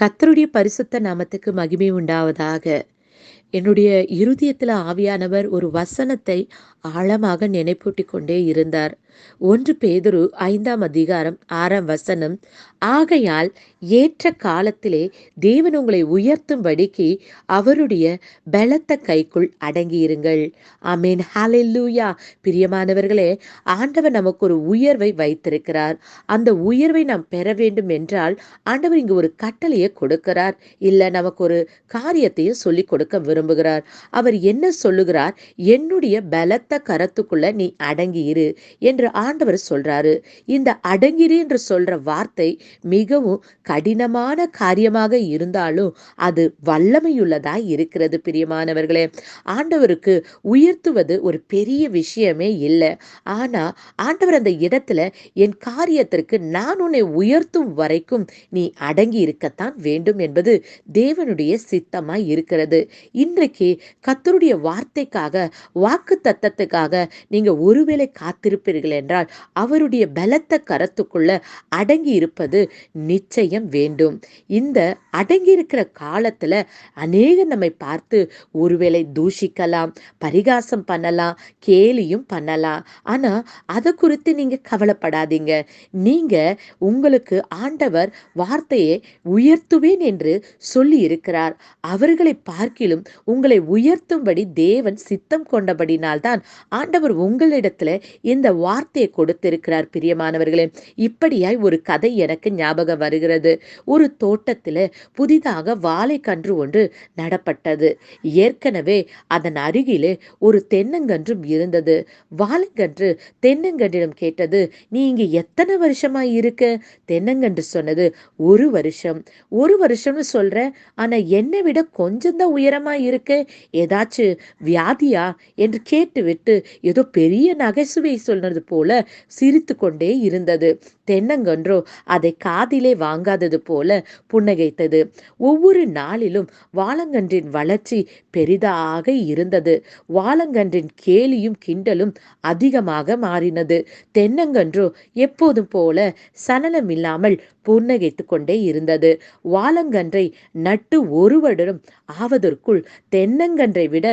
கர்த்தருடைய பரிசுத்த நாமத்துக்கு மகிமை உண்டாவதாக. என்னுடைய இருதயத்தில் ஆவியானவர் ஒரு வசனத்தை ஆழமாக நினைப்பூட்டி கொண்டே இருந்தார். ஒன்று பேதுரு ஐந்தாம் அதிகாரம் ஆறாம் வசனம் ஆகையால் ஏற்ற காலத்திலே தேவன் உங்களை உயர்த்தும்படிக்கு அவருடைய பலத்த கைக்குள் அடங்கியிருங்கள். ஆமீன். ஹாலெல்லூயா பிரியமானவர்களே ஆண்டவர் நமக்கு ஒரு உயர்வை வைத்திருக்கிறார். அந்த உயர்வை நாம் பெற வேண்டும் என்றால் ஆண்டவர் இங்கு ஒரு கட்டளையை கொடுக்கிறார். இல்லை நமக்கு ஒரு காரியத்தையும் சொல்லி கொடுக்க விரும்புகிறார் அவர் என்ன சொல்லுகிறார்? என்னுடைய பலத்த கரத்துக்குள்ள நீ அடங்கியிரு என்று ஆண்டவர் சொல்றாரு. இந்த அடங்கிரு என்று சொல்ற வார்த்தை மிகவும் கடினமான காரியமாக இருந்தாலும் அது வல்லமையுள்ளதாய் இருக்கிறது பிரியமானவர்களே. ஆண்டவருக்கு உயர்த்துவது ஒரு பெரிய விஷயமே இல்லை. ஆனா ஆண்டவர் அந்த இடத்துல என் காரியத்திற்கு நான் உன்னை உயர்த்தும் வரைக்கும் நீ அடங்கி இருக்கத்தான் வேண்டும் என்பது தேவனுடைய சித்தமாய் இருக்கிறது. இன்றைக்கு கத்தருடைய வார்த்தைக்காக வாக்கு தத்தத்துக்காக நீங்க ஒருவேளை காத்திருப்பீர்கள் என்றால் அவருடைய பலத்த கரத்துக்குள்ள அடங்கி இருப்பது நிச்சயம் வேண்டும். இந்த அடங்கி இருக்கிற காலத்துல அநேக நம்மை பார்த்து ஒருவேளை தூஷிக்கலாம் பரிகாசம் பண்ணலாம் கேலியும் பண்ணலாம். ஆனா அதை குறித்து நீங்க கவலைப்படாதீங்க. நீங்க உங்களுக்கு ஆண்டவர் வார்த்தையை உயர்த்துவேன் என்று சொல்லி இருக்கிறார் அவர்களை பார்க்கிலும் உங்களை உயர்த்தும்படி தேவன் சித்தம் கொண்டபடினால்தான் ஆண்டவர் உங்களிடத்துல இந்த வார்த்தையை கொடுத்திருக்கிறார் பிரியமானவர்களே. இப்படியாய் ஒரு கதை எனக்கு ஞாபகம் வருகிறது. ஒரு தோட்டத்துல புதிதாக வாழைக்கன்று ஒன்று நடப்பட்டது. ஏற்கனவே அதன் அருகிலே ஒரு தென்னங்கன்றும் இருந்தது. வாழைக்கன்று தென்னங்கன்றிடம் கேட்டது நீ இங்கே எத்தனை வருஷமா இருக்க? தென்னங்கன்று சொன்னது ஒரு வருஷம். ஒரு வருஷம்னு சொல்ற? ஆனா என்னை விட கொஞ்சம் தான் உயரமா இருக்கு? ஏதாச்சும் வியாதியா? என்று கேட்டுவிட்டு ஏதோ பெரிய நகைசுவை சொல்றது போல சிரித்து கொண்டே இருந்தது. தென்னங்கன்றோ அதை காதிலே வாங்காதது போல புன்னகைத்தது. ஒவ்வொரு நாளிலும் வாழங்கன்றின் வளர்ச்சி பெரிதாக இருந்தது. வாழங்கன்றின் கேலியும் கிண்டலும் அதிகமாக மாறினது. தென்னங்கன்றோ எப்போதும் போல சலனம் இல்லாமல் புன்னகைத்து கொண்டே இருந்தது. வாழங்கன்றை நட்டு ஒரு வருடம் ஆவதற்குள் தென்னங்கன்றை விட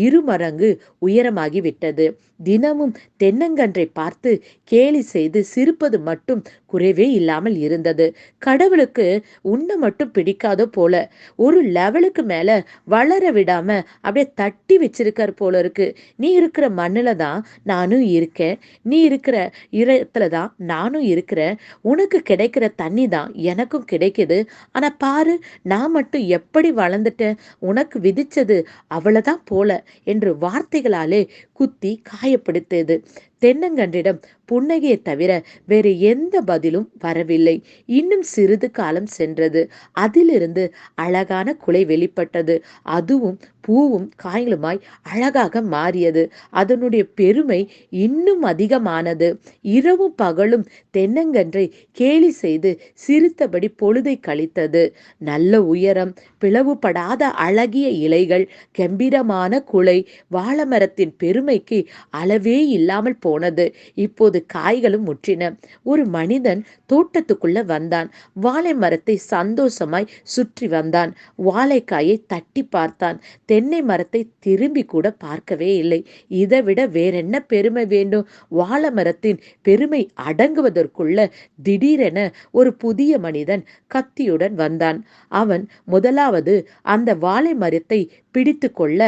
இரு மடங்கு உயரமாகிவிட்டது. தினமும் தென்னங்கன்றை பார்த்து கேலி செய்து சிரிப்பது மட்டும் குறைவே இல்லாமல் இருந்தது. கடவுளுக்கு உன்னை மட்டும் பிடிக்காதோ போல ஒரு லெவலுக்கு மேல வளர விடாம அப்படியே தட்டி வச்சிருக்கார் போல இருக்கு. நீ இருக்கிற மண்ணுல தான் நானும் இருக்கேன். நீ இருக்கிற இடத்துல தான் நானும் இருக்கிறேன். உனக்கு கிடைக்கிற தண்ணி தான் எனக்கும் கிடைக்குது. ஆனா பாரு நான் மட்டும் எப்படி வளர்ந்துட்டேன்? உனக்கு விதிச்சது அவ்வளவுதான் போல என்று வார்த்தைகளாலே குத்தி காயப்படுத்தியது. தென்னங்கன்றிடம் புன்னகையை தவிர வேறு எந்த பதிலும் வரவில்லை. இன்னும் சிறிது காலம் சென்றது. அதிலிருந்து அழகான குலை வெளிப்பட்டது. அதுவும் பூவும் காய்களுமாய் அழகாக மாறியது. அதனுடைய பெருமை இன்னும் அதிகமானது. இரவும் பகலும் தென்னங்கன்றை கேலி செய்து சிரித்தபடி பொழுதை கழித்தது. நல்ல உயரம் பிளவுபடாத அழகிய இலைகள் கம்பீரமான குலை வாழமரத்தின் பெருமைக்கு அளவே இல்லாமல் போனது. இப்போது காய்களும் முற்றின. ஒரு மனிதன் தோட்டத்துக்குள்ள வந்தான். வாழை மரத்தை சந்தோஷமாய் சுற்றி வந்தான். வாழைக்காயை தட்டி பார்த்தான். தென்னை மரத்தை திரும்பி கூட பார்க்கவே இல்லை. இதை விட வேறென்ன பெருமை வேண்டும்? வாழை மரத்தின் பெருமை அடங்குவதற்குள்ள திடீரென ஒரு புதிய மனிதன் கத்தியுடன் வந்தான். அவன் முதலாவது அந்த வாழை மரத்தை பிடித்து கொள்ள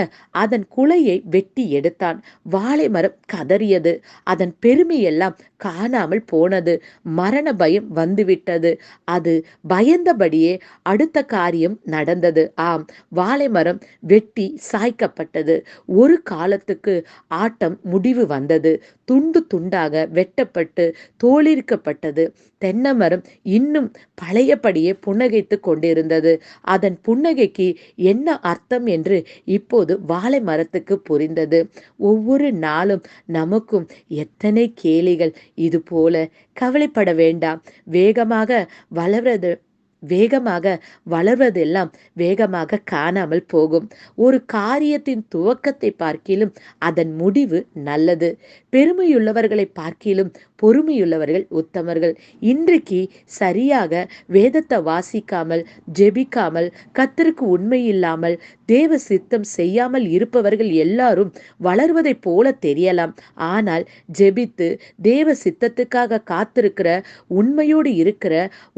அதன் குலையை வெட்டி எடுத்தான். வாழை மரம் கதறியது. அதன் பெருமையெல்லாம் காணாமல் போனது. மரண பயம் வந்துவிட்டது. அது பயந்தபடியே அடுத்த காரியம் நடந்தது. ஆம் வாழை மரம் வெட்டி சாய்க்கப்பட்டது. ஒரு காலத்துக்கு ஆட்டம் முடிவு வந்தது. துண்டு துண்டாக வெட்டப்பட்டு தோளிருக்கப்பட்டது தென்னை மரம் இன்னும் பழையபடியே புன்னகைத்து கொண்டிருந்தது. அதன் புன்னகைக்கு என்ன அர்த்தம் என்று இப்போது வாழை மரத்துக்கு புரிந்தது. ஒவ்வொரு நாளும் நமக்கும் எத்தனை கேலிகள். இது போல கவலைப்பட வேண்டாம். வேகமாக வளர்வது வேகமாக வளர்வதெல்லாம் வேகமாக காணாமல் போகும். ஒரு காரியத்தின் துவக்கத்தை பார்க்கிலும் அதன் முடிவு நல்லது. பெருமையுள்ளவர்களை பார்க்கிலும் பொறுமையுள்ளவர்கள் உத்தமர்கள். இன்றைக்கு சரியாக வேதத்தை வாசிக்காமல் ஜெபிக்காமல் கத்தருக்கு உண்மை இல்லாமல் தேவ சித்தம் செய்யாமல் இருப்பவர்கள் எல்லாரும் வளர்வதைப் போல தெரியலாம். ஆனால் ஜெபித்து தேவ சித்தத்துக்காக காத்திருக்கிற உண்மையோடு இருக்கிற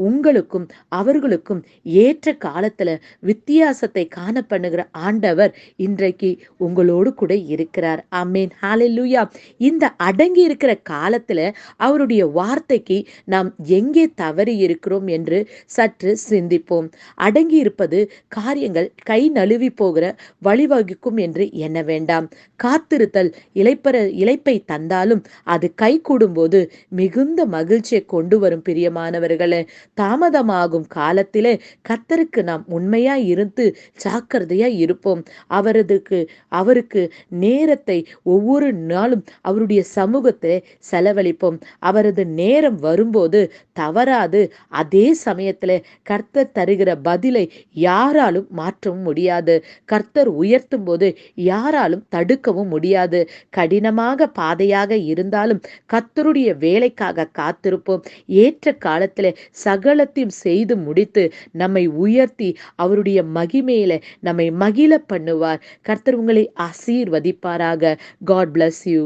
உங்களுக்கும் அவர்களுக்கும் ஏற்ற காலத்துல வித்தியாசத்தை காண பண்ணுகிற ஆண்டவர் இன்றைக்கு உங்களோடு கூட இருக்கிறார். அமேன் ஹாலெல்லூயா இந்த அடங்கி இருக்கிற காலத்துல அவருடைய வார்த்தைக்கு நாம் எங்கே தவறி இருக்கிறோம் என்று சற்று சிந்திப்போம். அடங்கி இருப்பது காரியங்கள் கை நழுவி போகிற வழிவகுக்கும் என்று எண்ண வேண்டாம். காத்திருத்தல் இலைப்பற இலைப்பை தந்தாலும் அது கை கூடும்போது மிகுந்த மகிழ்ச்சியை கொண்டு வரும் பிரியமானவர்களே. தாமதமாகும் கா காலத்திலே கத்தருக்கு நாம் உண்மையா இருந்து ஜாக்கிரதையா இருப்போம். அவரதுக்கு அவருக்கு நேரத்தை ஒவ்வொரு நாளும் அவருடைய சமூகத்தை செலவழிப்போம். அவரது நேரம் வரும்போது தவறாது. அதே சமயத்துல கர்த்தர் தருகிற பதிலை யாராலும் மாற்றவும் முடியாது. கர்த்தர் உயர்த்தும் போது யாராலும் தடுக்கவும் முடியாது. கடினமாக பாதையாக இருந்தாலும் கர்த்தருடைய வேலைக்காக காத்திருப்போம். ஏற்ற காலத்துல சகலத்தையும் செய்து முடித்து நம்மை உயர்த்தி அவருடைய மகிமையில நம்மை மகிழ பண்ணுவார். கர்த்தர் உங்களை ஆசீர்வதிப்பாராக. God bless you